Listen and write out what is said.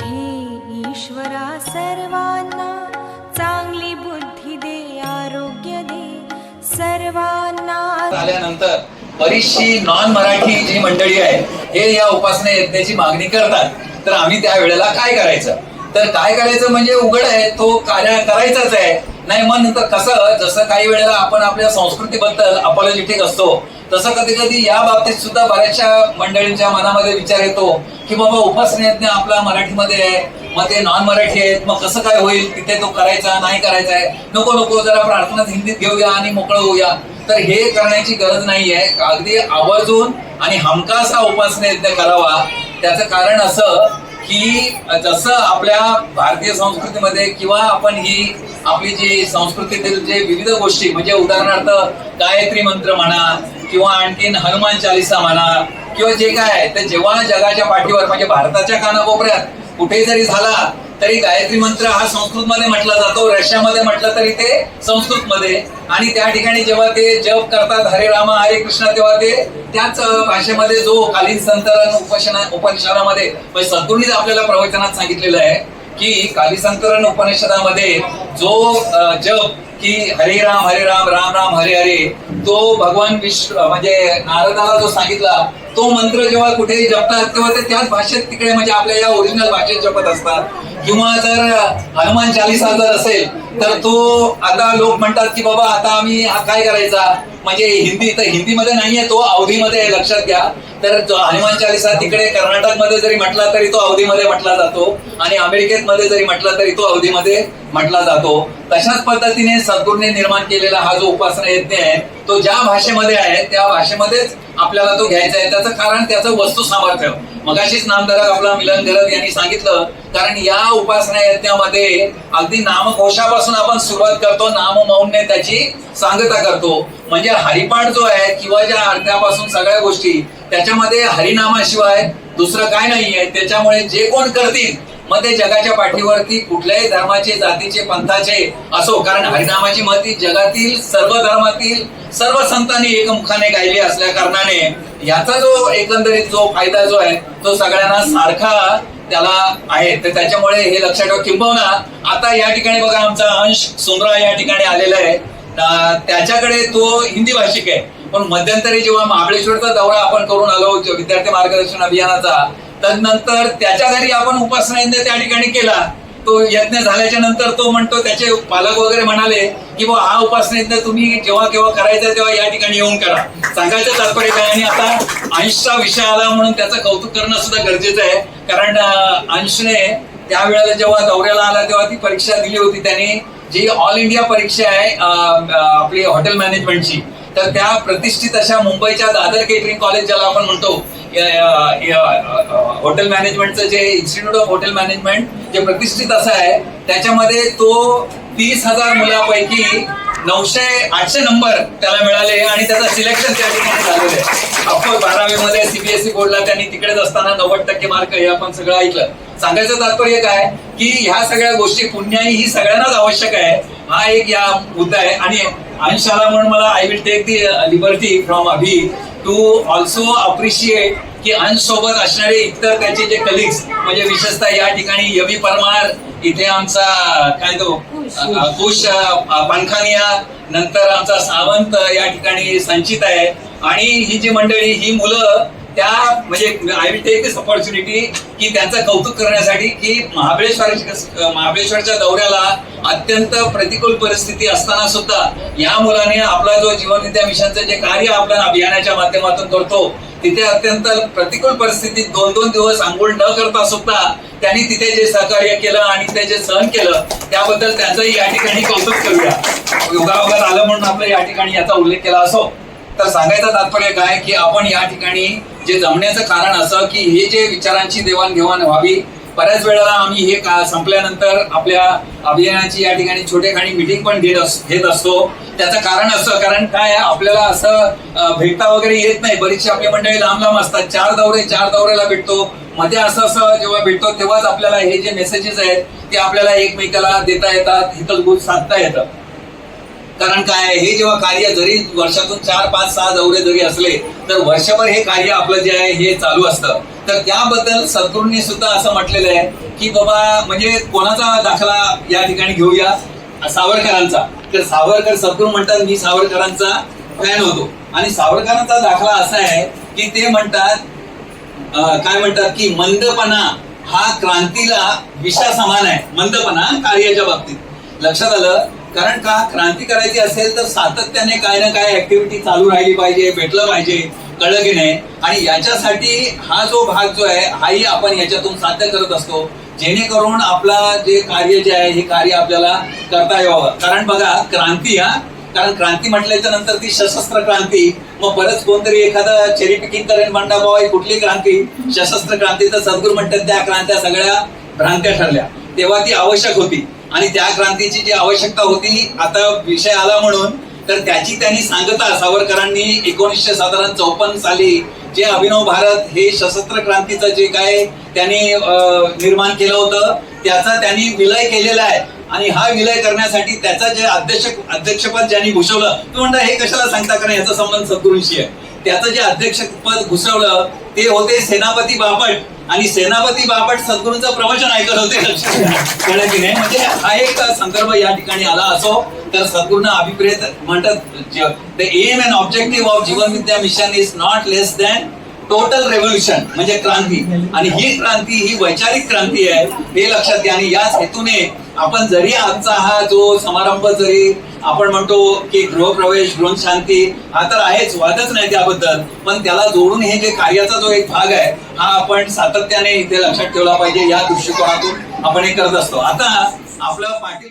हे ईश्वरा सर्वांना चांगली बुद्धी दे आरोग्य दे. सर्वांना आल्यानंतर बरीचशी नॉन मराठी जी मंडळी आहे हे या उपासना यज्ञाची मागणी करतात. तर आम्ही त्या वेळेला काय करायचं? तर काय करायचं म्हणजे उघड आहे तो कार्य करायचाच आहे. नाही मग नंतर कसं? जसं काही वेळेला आपण आपल्या संस्कृतीबद्दल अपॉलॉजिटिक असतो तसं कधी कधी या बाबतीत सुद्धा बऱ्याचशा मंडळींच्या मनामध्ये विचार येतो की बाबा उपासनायज्ञ आपला मराठीमध्ये आहे मग ते नॉन मराठी आहेत मग कसं काय होईल तिथे तो करायचा नाही करायचा आहे. नको नको जरा प्रार्थना हिंदीत घेऊया आणि मोकळं होऊया. तर हे करण्याची गरज नाहीये अगदी आवर्जून आणि हमखास हा करावा. त्याचं कारण असं की जसं आपल्या भारतीय संस्कृतीमध्ये किंवा आपण ही आपली जी संस्कृतीतील जे विविध गोष्टी म्हणजे उदाहरणार्थ गायत्री मंत्र म्हणा किंवा आणखीन हनुमान चालिसा म्हणा किंवा जे काय आहे ते जेव्हा जगाच्या पाठीवर म्हणजे भारताच्या कानाकोपऱ्यात कुठे जरी झाला तरी गायत्री मंत्र हा संस्कृत मध्ये म्हटला जातो. रशियामध्ये म्हटलं तरी ते संस्कृत मध्ये आणि त्या ठिकाणी जेव्हा ते जप करतात हरे रामा हरे कृष्ण तेव्हा ते त्याच भाषेमध्ये जो कालीन संतरण उपशना उपनिषदामध्ये म्हणजे सद्गुरूंनीच आपल्याला प्रवचनात सांगितलेलं आहे की कालीसंतरण उपनिषदामध्ये जो जप की हरे राम हरे राम राम राम हरे हरे तो भगवान विष्णू म्हणजे नारदाला जो सांगितला तो मंत्र जेव्हा कुठेही जपतात तेव्हा ते त्याच भाषेत तिकडे म्हणजे आपल्या या ओरिजिनल भाषेत जपत असतात. किंवा जर हनुमान चालिसा जर असेल तर तो आता लोक म्हणतात की बाबा आता आम्ही हा काय करायचा? म्हणजे हिंदी तर हिंदीमध्ये नाहीये तो अवधीमध्ये आहे, लक्षात घ्या. तर जो हनुमान चालिसा तिकडे कर्नाटकमध्ये जरी म्हटला तरी तो अवधीमध्ये म्हटला जातो आणि अमेरिकेत मध्ये जरी म्हटला तरी तो अवधीमध्ये म्हटला जातो. तशाच पद्धतीने सद्गुरूने निर्माण केलेला हा जो उपासना यज्ञ आहे तो ज्या भाषेमध्ये आहे त्या भाषेमध्येच आपल्याला तो घ्यायचा आहे. त्याचं कारण त्याचं वस्तू सामर्थ्य. मगाशीच नामधारक आपला मिलन गरज यांनी सांगितलं कारण या उपासना यज्ञामध्ये अगदी नामकोशापासून आपण सुरुवात करतो नाम मौनने त्याची सांगता करतो. म्हणजे हरिपाठ जो आहे किंवा ज्या अर्थापासून सगळ्या गोष्टी त्याच्यामध्ये हरिनामाशिवाय दुसरं काय नाहीये. त्याच्यामुळे जे कोण करतील मग ते जगाच्या पाठीवरती कुठल्याही धर्माचे जातीचे पंथाचे असो. कारण हरिनामाची महती जगातील सर्व धर्मातील सर्व संतांनी एकमुखाने गायली असल्या कारणाने याचा जो एकंदरीत जो फायदा जो आहे तो सगळ्यांना सारखा त्याला आहे. तर त्याच्यामुळे हे लक्षात ठेवा किंबहुना आता या ठिकाणी बघा आमचा अंश सुंदरा या ठिकाणी आलेला आहे. त्याच्याकडे तो हिंदी भाषिक आहे. पण मध्यंतरी जेव्हा महाबळेश्वरचा दौरा आपण करून आलो विद्यार्थी मार्गदर्शन अभियानाचा तदनंतर त्याच्या घरी आपण उपासना यज्ञ त्या ठिकाणी केला. तो यज्ञ झाल्याच्यानंतर तो म्हणतो त्याचे पालक वगैरे म्हणाले की बा हा उपासना यज्ञ तुम्ही जेव्हा केव्हा करायचा तेव्हा या ठिकाणी येऊन करा. सांगायचं तात्पर्य काय आणि आता अंशचा विषय आला म्हणून त्याचं कौतुक करणं सुद्धा गरजेचं आहे. कारण अंशने त्यावेळेला जेव्हा दौऱ्याला आला तेव्हा ती परीक्षा दिली होती त्याने जी ऑल इंडिया परीक्षा आहे आपली हॉटेल मॅनेजमेंटची तर त्या प्रतिष्ठित अशा मुंबईच्या दादर केटरिंग कॉलेज ज्याला आपण म्हणतो हॉटेल मॅनेजमेंटचं जे इन्स्टिट्यूट ऑफ हॉटेल मॅनेजमेंट जे प्रतिष्ठित असं आहे त्याच्यामध्ये तो तीस हजार मुलापैकी नऊशे आठशे नंबर त्याला मिळाले आणि त्याचं सिलेक्शन त्या ठिकाणी झालेलं आहे. अफकोर्स बारावीमध्ये सीबीएसई बोर्डला त्यांनी तिकडेच असताना नव्वद टक्के मार्क हे आपण सगळं ऐकलं. सांगायचं तात्पर्य काय? की ह्या सगळ्या गोष्टी पुण्याई ही सगळ्यांनाच आवश्यक आहे. हा एक या मुद्दा आहे. आणि अंशाला म्हणून मला I will take the liberty from Abhi to also appreciate की अंश सोबत असणारे इतर त्याचे जे कलिग्स म्हणजे विशेषतः या ठिकाणी यवी परमार इथे आमचा काय तो कुश पानखानिया नंतर आमचा सावंत या ठिकाणी संचित आहे. आणि ही जी मंडळी ही मुलं त्या म्हणजे I will take this opportunity की त्यांचं कौतुक करण्यासाठी की महाबळेश्वर महाबळेश्वरच्या दौऱ्याला अत्यंत प्रतिकूल परिस्थिती असताना सुद्धा या मुलाने आपला जो जीवन विद्या मिशनचं जे कार्य आपण अभियानाच्या माध्यमातून करतो तिथे अत्यंत प्रतिकूल परिस्थितीत दोन दोन दिवस आंघोळ न करता सुद्धा त्यांनी तिथे जे सहकार्य केलं आणि ते जे सहन केलं त्याबद्दल त्यांचंही या ठिकाणी कौतुक करूया. योगायोगात आलं म्हणून आपलं या ठिकाणी याचा उल्लेख केला असो. तर सांगायचं तात्पर्य काय की आपण या ठिकाणी जे जमण्याचं कारण असं की हे जे विचारांची देवाणघेवाण व्हावी बऱ्याच वेळेला आम्ही हे का संपल्यानंतर आपल्या अभियानाची या ठिकाणी छोटेखानी मिटिंग पण घेत घेत असतो. त्याचं कारण असं कारण काय आपल्याला असं भेटता वगैरे येत नाही. बरीचशी आपली मंडळी लांब लांब असतात. चार दौरे चार दौऱ्याला भेटतो. मध्ये असं असं जेव्हा भेटतो तेव्हाच आपल्याला हे जे मेसेजेस आहेत ते आपल्याला एकमेकाला देता येतात हितगुज साधता येतं. कारण काय आहे, हे जेव्हा कार्य जरी वर्षातून चार पाच सहा दौरे जरी असले तर वर्षभर हे कार्य आपलं जे आहे हे चालू असतं. तर त्याबद्दल सद्गुरूंनी सुद्धा असं म्हटलेलं आहे की बाबा म्हणजे कोणाचा दाखला या ठिकाणी घेऊया? सावरकरांचा. तर सावरकर सद्गुरू म्हणतात मी सावरकरांचा फॅन होतो. आणि सावरकरांचा दाखला असा आहे की ते म्हणतात काय म्हणतात की मंदपणा हा क्रांतीला विषा समान आहे. मंदपणा कार्याच्या बाबतीत. लक्षात आलं? कारण का? क्रांती करायची असेल तर सातत्याने काय ना काय ऍक्टिव्हिटी चालू राहिली पाहिजे भेटलं पाहिजे कळलं की नाही? आणि याच्यासाठी हा जो भाग जो आहे हाही आपण याच्यातून साध्य करत असतो जेणेकरून आपला जे कार्य जे आहे हे कार्य आपल्याला करता यावं. कारण बघा क्रांती हा? कारण क्रांती म्हटल्याच्या नंतर ती सशस्त्र क्रांती मग परत कोणतरी एखादा चेरी पिकिंग करेन म्हणता बाबा ही कुठली क्रांती? सशस्त्र क्रांती तर सद्गुरू म्हणतात त्या क्रांत्या सगळ्या भ्रांत्या ठरल्या. तेव्हा ती आवश्यक होती. आणि त्या क्रांतीची जी आवश्यकता होती आता विषय आला म्हणून तर त्याची त्यांनी सांगता सावरकरांनी एकोणीसशे साधारण चौपन्न साली जे अभिनव भारत हे सशस्त्र क्रांतीचं जे काय त्यांनी निर्माण केलं होतं त्याचा त्यांनी विलय केलेला आहे. आणि हा विलय करण्यासाठी त्याचा जे अध्यक्ष अध्यक्षपद ज्यांनी घुसवलं तो म्हणता हे कशाला सांगता कारण याचा संबंध सद्गुरूंशी आहे. त्याचं जे अध्यक्षपद घुसवलं ते होते सेनापती बापट. आणि सेनापती बापट सद्गुरूंचं प्रवचन ऐकत होते लक्षात की नाही? हा एक संदर्भ या ठिकाणी आला असो तर सद्गुरूंना अभिप्रेत म्हणतात the aim and objective of Jeevan Vidya mission is not less than total revolution म्हणजे क्रांती. आणि ही क्रांती ही वैचारिक क्रांती आहे हे लक्षात घ्या. आणि याच हेतूने आपण जरी आजचा हा जो समारंभ जरी आपण म्हणतो की गृहप्रवेश गृहशांती हा तर आहेच वादच नाही त्याबद्दल पण त्याला जोडून हे जे कार्याचा जो एक भाग आहे हा आपण सातत्याने इथे लक्षात ठेवला पाहिजे या दृष्टिकोनातून आपण हे करत असतो. आता आपलं पाटील